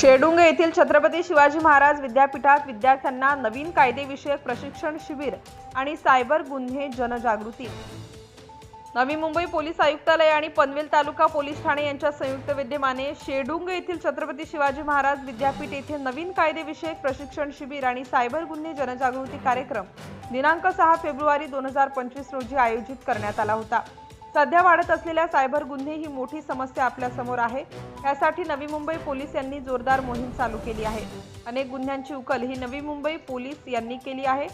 शेडुंगे येथील छत्रपती शिवाजी महाराज विद्यापीठात विद्यार्थ्यांना नवीन कायदेविषयक प्रशिक्षण शिबिर आणि सायबर गुन्हे जनजागृती. नवी मुंबई पोलीस आयुक्तालय आणि पनवेल तालुका पोलीस ठाणे यांच्या संयुक्त विद्यमाने शेडुंग येथील छत्रपती शिवाजी महाराज विद्यापीठ येथे नवीन कायदेविषयक प्रशिक्षण शिबिर आणि सायबर गुन्हे जनजागृती कार्यक्रम दिनांक सहा फेब्रुवारी दोन हजार पंचवीस रोजी आयोजित करण्यात आला होता. सध्या वाढत असलेल्या सायबर गुन्हे ही मोठी समस्या आपल्यासमोर आहे. यासाठी नवी मुंबई पोलीस यांनी जोरदार मोहीम चालू केली आहे. अनेक गुन्ह्यांची उकल ही नवी मुंबई पोलीस यांनी केली आहे.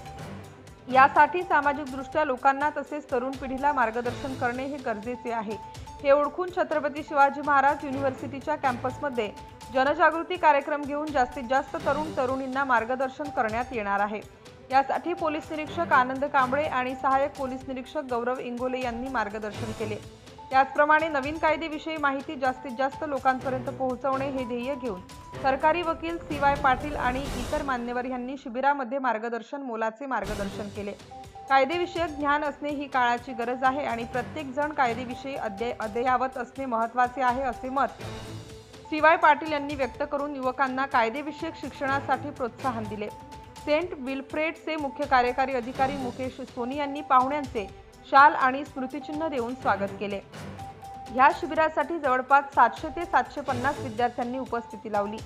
यासाठी सामाजिकदृष्ट्या लोकांना तसेच तरुण पिढीला मार्गदर्शन करणे हे गरजेचे आहे. हे ओळखून छत्रपती शिवाजी महाराज युनिव्हर्सिटीच्या कॅम्पसमध्ये जनजागृती कार्यक्रम घेऊन जास्तीत जास्त तरुण तरुणींना मार्गदर्शन करण्यात येणार आहे. यासाठी पोलीस निरीक्षक आनंद कांबळे आणि सहाय्यक पोलीस निरीक्षक गौरव इंगोले यांनी मार्गदर्शन केले. त्याचप्रमाणे नवीन कायदेविषयी माहिती जास्तीत जास्त लोकांपर्यंत पोहोचवणे हे ध्येय घेऊन सरकारी वकील सी वाय पाटील आणि इतर मान्यवर यांनी शिबिरामध्ये मार्गदर्शन मोलाचे मार्गदर्शन केले. कायदेविषयक ज्ञान असणे ही काळाची गरज आहे आणि प्रत्येक जण कायदेविषयी अद्य अद्ययावत असणे महत्त्वाचे आहे असे मत सी वाय पाटील यांनी व्यक्त करून युवकांना कायदेविषयक शिक्षणासाठी प्रोत्साहन दिले. सेंट विल्फ्रेडचे मुख्य कार्यकारी अधिकारी मुकेश सोनी यांनी पाहुण्यांचे शाल आणि स्मृतिचिन्ह देऊन स्वागत केले. ह्या शिबिरासाठी जवळपास सातशे ते सातशे पन्नास विद्यार्थ्यांनी उपस्थिती लावली.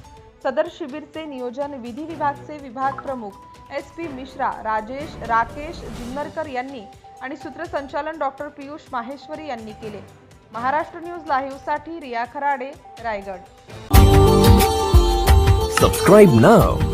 सदर शिबिरचे नियोजन विधी विभागचे विभाग प्रमुख एस पी मिश्रा राजेश राकेश जुन्नरकर यांनी आणि सूत्रसंचालन डॉक्टर पियुष माहेश्वरी यांनी केले. Maharashtra news लाईव्हसाठी Riya Kharade Raigad. Subscribe now